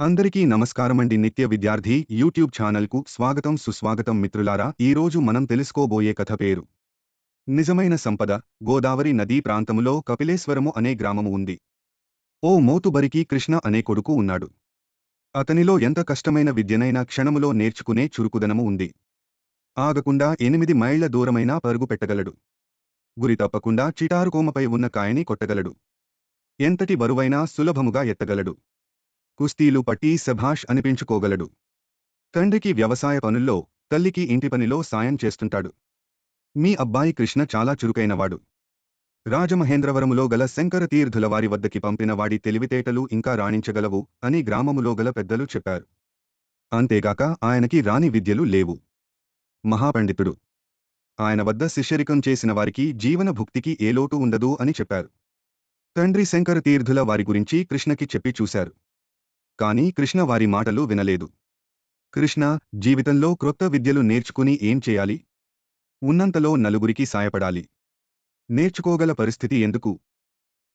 అందరికీ నమస్కారమండి. నిత్య విద్యార్థి యూట్యూబ్ ఛానల్కు స్వాగతం సుస్వాగతం మిత్రులారా. ఈరోజు మనం తెలుసుకోబోయే కథ పేరు నిజమైన సంపద గోదావరి నదీ ప్రాంతములో కపిలేశ్వరము అనే గ్రామము ఉంది. ఓ మోతుబరికి కృష్ణ అనే కొడుకు ఉన్నాడు. అతనిలో ఎంత కష్టమైన విద్యనైనా క్షణములో నేర్చుకునే చురుకుదనము ఉంది. ఆగకుండా ఎనిమిది మైళ్ళ దూరమైనా పరుగు పెట్టగలడు. గురి తప్పకుండా చిటారుకోమపై ఉన్న కాయని కొట్టగలడు. ఎంతటి బరువైనా సులభముగా ఎత్తగలడు. కుస్తీలు పట్టి సభాష్ అనిపించుకోగలడు. తండ్రికి వ్యవసాయ పనుల్లో తల్లికి ఇంటి పనిలో సాయం చేస్తుంటాడు. మీ అబ్బాయి కృష్ణ చాలా చురుకైనవాడు. రాజమహేంద్రవరములో గల శంకర తీర్థుల వారి వద్దకి పంపిన వాడి తెలివితేటలు ఇంకా రాణించగలవు అని గ్రామములో గల పెద్దలు చెప్పారు. అంతేగాక ఆయనకి రాని విద్యలు లేవు. మహాపండితుడు. ఆయన వద్ద శిష్యరికం చేసిన వారికి జీవన భుక్తికి ఏ లోటు ఉండదు అని చెప్పారు. తండ్రి శంకర తీర్థుల వారి గురించి కృష్ణకి చెప్పి చూశారు. కాని కృష్ణ వారి మాటలు వినలేదు. కృష్ణ జీవితంలో క్రొత్త విద్యలు నేర్చుకుని ఏం చేయాలి? ఉన్నంతలో నలుగురికి సాయపడాలి. నేర్చుకోగల పరిస్థితి ఎందుకు?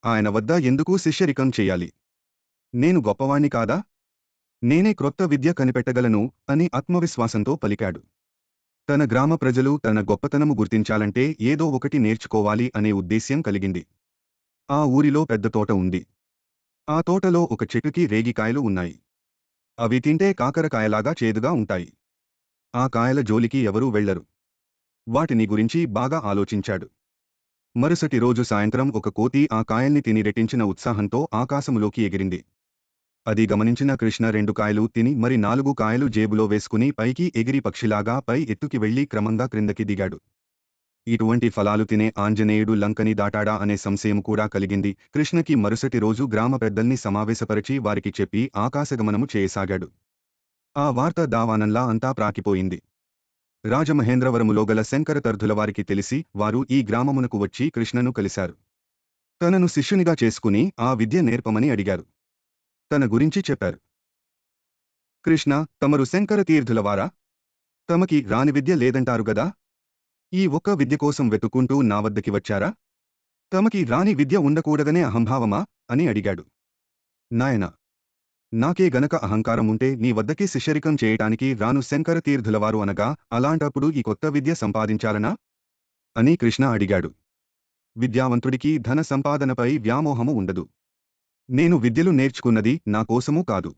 ఆయన వద్ద ఎందుకు శిష్యరికం చెయ్యాలి నేను గొప్పవాణ్ణి కాదా? నేనే క్రొత్త విద్య కనిపెట్టగలను అని ఆత్మవిశ్వాసంతో పలికాడు. తన గ్రామ ప్రజలు తన గొప్పతనము గుర్తించాలంటే ఏదో ఒకటి నేర్చుకోవాలి అనే ఉద్దేశ్యం కలిగింది. ఆ ఊరిలో పెద్ద తోట ఉంది. ఆ తోటలో ఒక చెట్టుకి రేగికాయలు ఉన్నాయి. అవి తింటే కాకరకాయలాగా చేదుగా ఉంటాయి. ఆ కాయల జోలికి ఎవరూ వెళ్ళరు వాటిని గురించి బాగా ఆలోచించాడు. మరుసటి రోజు సాయంత్రం ఒక కోతి ఆ కాయల్ని తిని రెట్టించిన ఉత్సాహంతో ఆకాశములోకి ఎగిరింది. అది గమనించిన కృష్ణ రెండు కాయలు తిని మరి నాలుగు కాయలు జేబులో వేసుకుని పైకి ఎగిరి పక్షిలాగా పై ఎత్తుకి వెళ్ళి క్రమంగా క్రిందకి దిగాడు. ఇటువంటి ఫలాలు తినే ఆంజనేయుడు లంకని దాటాడా అనే సంశయం కూడా కలిగింది. కృష్ణకి మరుసటి రోజు గ్రామ పెద్దల్ని సమావేశపరిచి వారికి చెప్పి ఆకాశగమనము చేయసాగాడు. ఆ వార్త దావానంలా అంతా ప్రాకిపోయింది. రాజమహేంద్రవరములో గల శంకర వారికి తెలిసి వారు ఈ గ్రామమునకు వచ్చి కృష్ణను కలిశారు. తనను శిష్యునిగా చేసుకుని ఆ విద్య నేర్పమని అడిగారు. తన గురించి చెప్పారు. కృష్ణ తమరు శంకర తీర్థులవారా తమకి రాని విద్య లేదంటారు గదా? ఈ ఒక్క విద్య కోసం వెతుక్కుంటూ నా వద్దకి వచ్చారా? తమకి రాని విద్య ఉండకూడదనే అహంభావమా? అని అడిగాడు. నాయనా నాకే గనక అహంకారం ఉంటే నీ వద్దకి శిష్యరికం చేయటానికి రాను శంకర తీర్థులవారు అనగా అలాంటప్పుడు ఈ కొత్త విద్య సంపాదించాలనా? అని కృష్ణ అడిగాడు. విద్యావంతుడికి ధన సంపాదనపై వ్యామోహము ఉండదు. నేను విద్యలు నేర్చుకున్నది నా కోసమూ కాదు.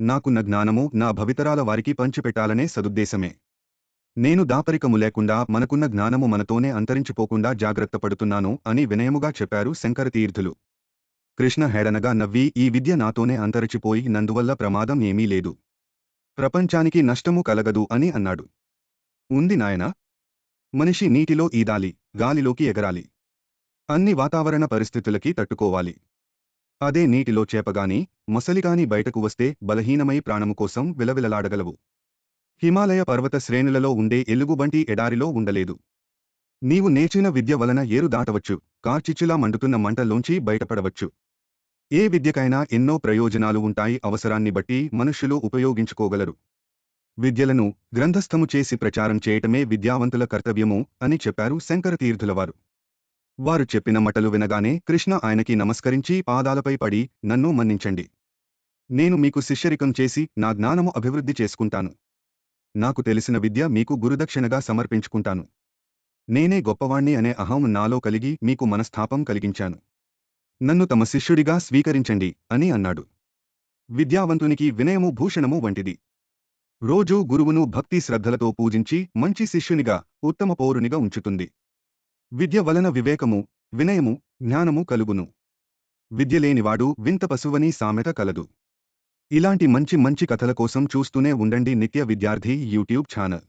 నాకున్న జ్ఞానము నా భవితరాల వారికి పంచిపెట్టాలనే సదుద్దేశమే. నేను దాపరికము లేకుండా మనకున్న జ్ఞానము మనతోనే అంతరించిపోకుండా జాగ్రత్త పడుతున్నాను అని వినయముగా చెప్పారు శంకరతీర్థులు. కృష్ణ హేడనగా నవ్వి ఈ విద్య నాతోనే అంతరిచిపోయి నందువల్ల ప్రమాదం ఏమీ లేదు. ప్రపంచానికి నష్టము కలగదు అని అన్నాడు. ఉంది నాయనా. మనిషి నీటిలో ఈదాలి గాలిలోకి ఎగరాలి. అన్ని వాతావరణ పరిస్థితులకి తట్టుకోవాలి. అదే నీటిలో చేపగాని మొసలిగాని బయటకు వస్తే బలహీనమై ప్రాణము కోసం విలవిలలాడగలవు. హిమాలయ పర్వత శ్రేణులలో ఉండే ఎలుగుబంటి ఎడారిలో ఉండలేదు. నీవు నేర్చిన విద్య వలన ఏరు దాటవచ్చు కార్చిచ్చులా మండుతున్న మంటల్లోంచి బయటపడవచ్చు. ఏ విద్యకైనా ఎన్నో ప్రయోజనాలు ఉంటాయి అవసరాన్ని బట్టి మనుష్యులు ఉపయోగించుకోగలరు. విద్యలను గ్రంథస్థము చేసి ప్రచారం చేయటమే విద్యావంతుల కర్తవ్యము అని చెప్పారు శంకర తీర్థులవారు వారు చెప్పిన మటలు వినగానే కృష్ణ ఆయనకి నమస్కరించి పాదాలపై పడి నన్ను మన్నించండి. నేను మీకు శిష్యరికం చేసి నా జ్ఞానము అభివృద్ధి చేసుకుంటాను. నాకు తెలిసిన విద్య మీకు గురుదక్షిణగా సమర్పించుకుంటాను. నేనే గొప్పవాణ్ణి అనే అహం నాలో కలిగి మీకు మనస్థాపం కలిగించాను. నన్ను తమ శిష్యుడిగా స్వీకరించండి అని అన్నాడు. విద్యావంతునికి వినయము భూషణము వంటిది. రోజూ గురువును భక్తి శ్రద్ధలతో పూజించి మంచి శిష్యునిగా ఉత్తమ పౌరునిగా ఉంచుతుంది. విద్య వలన వివేకము వినయము జ్ఞానము కలుగును. విద్యలేనివాడు వింత పశువని సామెత కలదు. ఇలాంటి మంచి మంచి కథల కోసం చూస్తూనే ఉండండి నిత్య విద్యార్థి యూట్యూబ్ ఛానల్.